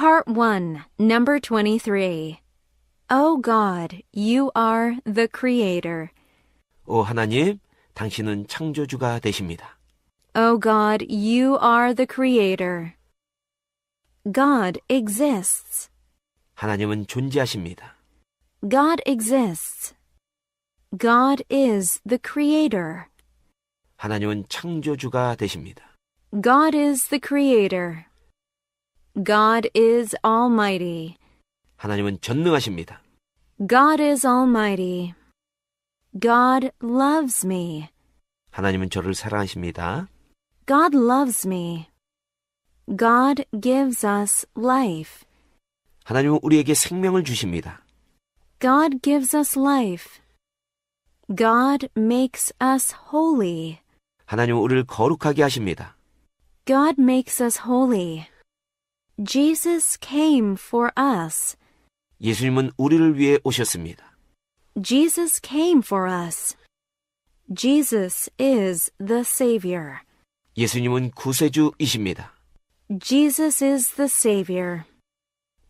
Part 1, number 23. O God, you are the Creator. 오 하나님, 당신은 창조주가 되십니다. O God, you are the Creator. God exists. 하나님은 존재하십니다. God exists. God is the Creator. 하나님은 창조주가 되십니다. God is the Creator. God is Almighty. 하나님은 전능하십니다. God is Almighty. God loves me. 하나님은 저를 사랑하십니다. God loves me. God gives us life. 하나님은 우리에게 생명을 주십니다. God gives us life. God makes us holy. 하나님은 우리를 거룩하게 하십니다. God makes us holy. Jesus came for us. 예수님은 우리를 위해 오셨습니다. Jesus came for us. Jesus is the Savior. 예수님은 구세주이십니다. Jesus is the Savior.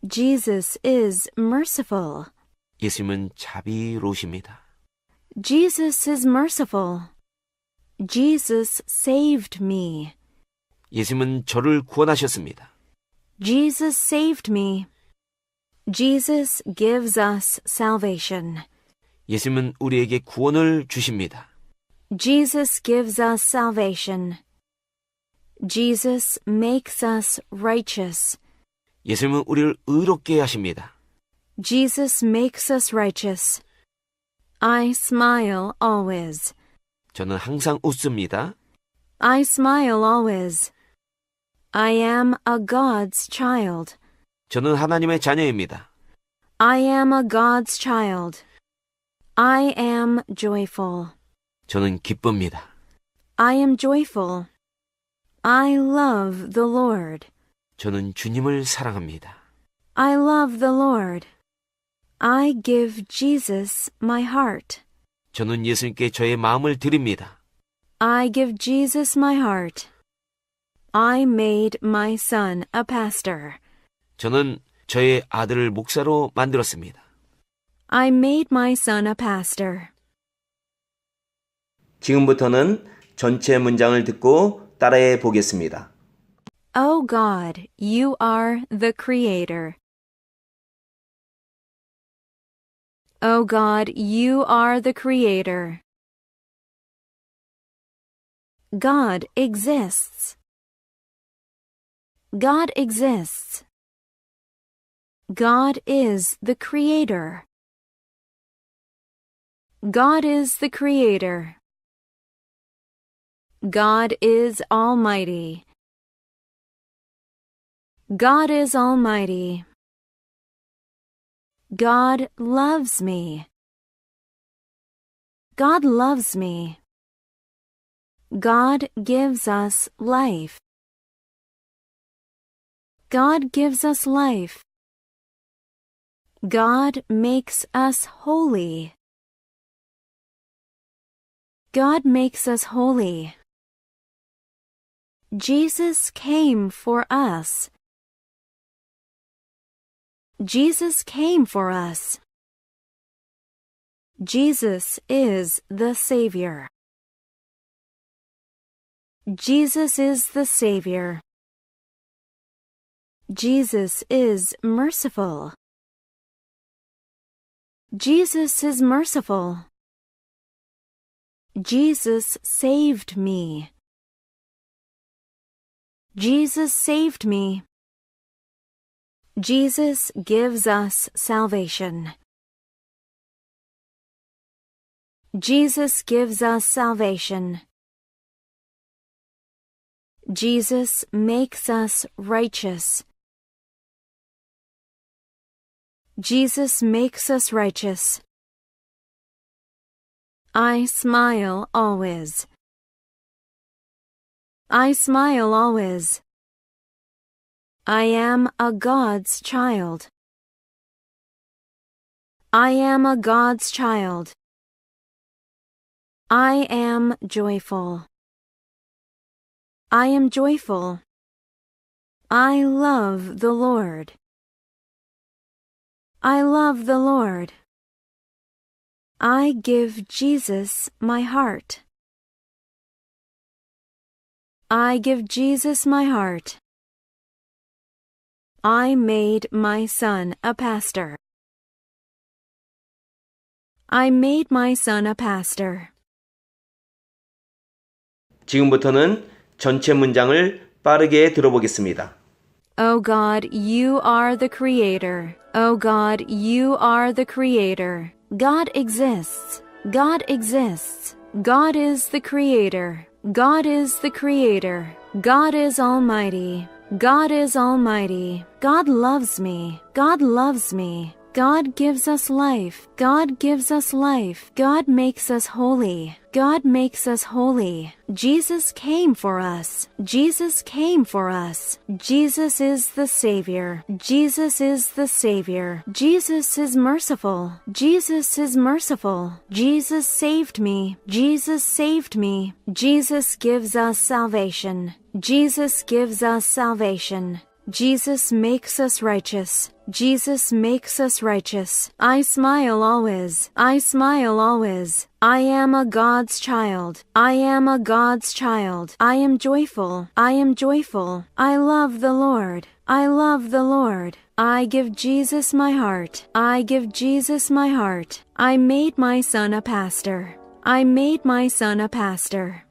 Jesus is merciful. 예수님은 자비로우십니다. Jesus is merciful. Jesus saved me. 예수님은 저를 구원하셨습니다. Jesus saved me. Jesus gives us salvation. 예수님은 우리에게 구원을 주십니다. Jesus gives us salvation. Jesus makes us righteous. 예수님은 우리를 의롭게 하십니다. Jesus makes us righteous. I smile always. 저는 항상 웃습니다. I smile always. I am a God's child. 저는 하나님의 자녀입니다. I am a God's child. I am joyful. 저는 기쁩니다. I am joyful. I love the Lord. 저는 주님을 사랑합니다. I love the Lord. I give Jesus my heart. 저는 예수님께 저의 마음을 드립니다. I give Jesus my heart. I made my son a pastor. 저는 저의 아들을 목사로 만들었습니다. I made my son a pastor. 지금부터는 전체 문장을 듣고 따라해 보겠습니다. O God, you are the Creator. O God, you are the Creator. God exists. God exists. God is the Creator. God is the Creator. God is Almighty. God is Almighty. God loves me. God loves me. God gives us life. God gives us life. God makes us holy. God makes us holy. Jesus came for us. Jesus came for us. Jesus is the Savior. Jesus is the Savior. Jesus is merciful. Jesus is merciful. Jesus saved me. Jesus saved me. Jesus gives us salvation. Jesus gives us salvation. Jesus makes us righteous. Jesus makes us righteous. I smile always. I smile always. I am a God's child. I am a God's child. I am joyful. I am joyful. I love the Lord. I love the Lord. I give Jesus my heart. I give Jesus my heart. I made my son a pastor. I made my son a pastor. 지금부터는 전체 문장을 빠르게 들어보겠습니다. O God, you are the creator. O God, you are the creator. God exists. God exists. God is the creator. God is the creator. God is almighty. God is almighty. God loves me. God loves me. God gives us life. God gives us life. God makes us holy. God makes us holy. Jesus came for us. Jesus came for us. Jesus is the Savior. Jesus is the Savior. Jesus is merciful. Jesus is merciful. Jesus saved me. Jesus saved me. Jesus gives us salvation. Jesus gives us salvation. Jesus makes us righteous. Jesus makes us righteous. I smile always. I smile always. I am a God's child. I am a God's child. I am joyful. I am joyful. I love the Lord. I love the Lord. I give Jesus my heart. I give Jesus my heart. I made my son a pastor. I made my son a pastor.